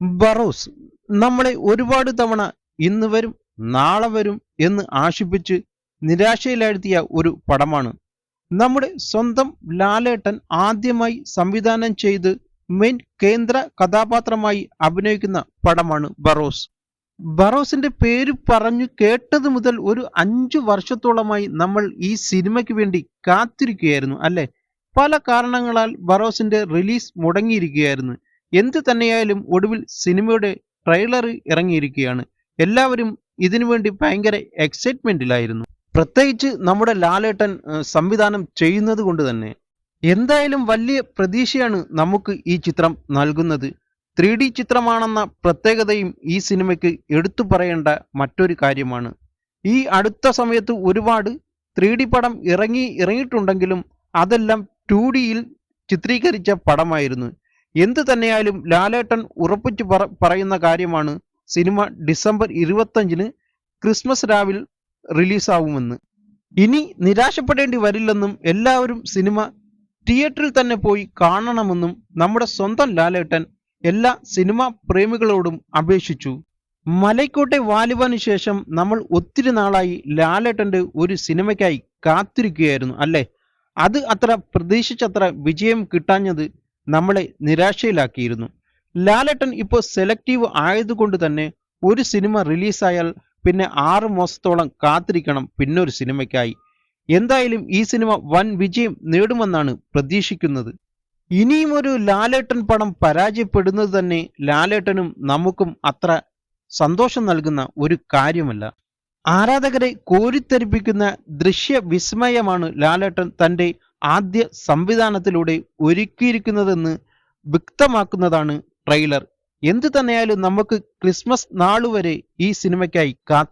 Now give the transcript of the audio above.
ബറോസ് നമ്മളെ ഒരുപാട് തവണ ഇന്ന് വരും നാളെ വരും എന്ന് ആശിപ്പിച്ച് നിരാശയിലാഴ്ത്തിയ ഒരു പടമാണ്. നമ്മുടെ സ്വന്തം ലാലേട്ടൻ ആദ്യമായി സംവിധാനം ചെയ്ത് മെയിൻ കേന്ദ്ര കഥാപാത്രമായി അഭിനയിക്കുന്ന പടമാണ് ബറോസ്. ബറോസിന്റെ പേര് പറഞ്ഞു കേട്ടത് മുതൽ ഒരു അഞ്ചു വർഷത്തോളമായി നമ്മൾ ഈ സിനിമയ്ക്ക് വേണ്ടി കാത്തിരിക്കുകയായിരുന്നു അല്ലെ? പല കാരണങ്ങളാൽ ബറോസിന്റെ റിലീസ് മുടങ്ങിയിരിക്കുകയായിരുന്നു. എന്ത് തന്നെയായാലും ഒടുവിൽ സിനിമയുടെ ട്രെയിലർ ഇറങ്ങിയിരിക്കുകയാണ്. എല്ലാവരും ഇതിനു വേണ്ടി ഭയങ്കര എക്സൈറ്റ്മെന്റിലായിരുന്നു പ്രത്യേകിച്ച് നമ്മുടെ ലാലേട്ടൻ സംവിധാനം ചെയ്യുന്നത് കൊണ്ട് തന്നെ. എന്തായാലും വലിയ പ്രതീക്ഷയാണ് നമുക്ക് ഈ ചിത്രം നൽകുന്നത്. ത്രീ ഡി ചിത്രമാണെന്ന പ്രത്യേകതയും ഈ സിനിമയ്ക്ക് എടുത്തു പറയേണ്ട മറ്റൊരു കാര്യമാണ്. ഈ അടുത്ത സമയത്ത് ഒരുപാട് ത്രീ ഡി പടം ഇറങ്ങി ഇറങ്ങിയിട്ടുണ്ടെങ്കിലും അതെല്ലാം ടു ഡിയിൽ ചിത്രീകരിച്ച പടമായിരുന്നു. എന്തു തന്നെയായാലും ലാലേട്ടൻ ഉറപ്പിച്ചു പറയുന്ന കാര്യമാണ് സിനിമ ഡിസംബർ ഇരുപത്തഞ്ചിന് ക്രിസ്മസ് രാവിൽ റിലീസാവുമെന്ന്. ഇനി നിരാശപ്പെടേണ്ടി വരില്ലെന്നും എല്ലാവരും സിനിമ തിയേറ്ററിൽ തന്നെ പോയി കാണണമെന്നും നമ്മുടെ സ്വന്തം ലാലേട്ടൻ എല്ലാ സിനിമാ പ്രേമികളോടും അപേക്ഷിച്ചു. മലൈക്കോട്ടെ വാലിബാന് ശേഷം നമ്മൾ ഒത്തിരി നാളായി ലാലേട്ടന്റെ ഒരു സിനിമയ്ക്കായി കാത്തിരിക്കുകയായിരുന്നു അല്ലേ? അത് അത്ര പ്രതീക്ഷിച്ചത്ര വിജയം കിട്ടാഞ്ഞത് നമ്മളെ നിരാശയിലാക്കിയിരുന്നു. ലാലട്ടൻ ഇപ്പോൾ സെലക്റ്റീവ് ആയതുകൊണ്ട് തന്നെ ഒരു സിനിമ റിലീസായാൽ പിന്നെ ആറ് മാസത്തോളം കാത്തിരിക്കണം പിന്നൊരു സിനിമയ്ക്കായി. എന്തായാലും ഈ സിനിമ വൻ വിജയം നേടുമെന്നാണ് പ്രതീക്ഷിക്കുന്നത്. ഇനിയും ഒരു ലാലേട്ടൻ പടം പരാജയപ്പെടുന്നത് തന്നെ ലാലേട്ടനും നമുക്കും അത്ര സന്തോഷം നൽകുന്ന ഒരു കാര്യമല്ല. ആരാധകരെ കോരിത്തെരിപ്പിക്കുന്ന ദൃശ്യ വിസ്മയമാണ് ലാലേട്ടൻ തന്റെ ആദ്യ സംവിധാനത്തിലൂടെ ഒരുക്കിയിരിക്കുന്നതെന്ന് വ്യക്തമാക്കുന്നതാണ് ട്രെയിലർ. എന്തു തന്നെയായാലും നമുക്ക് ക്രിസ്മസ് നാളുവരെ ഈ സിനിമയ്ക്കായി കാത്ത്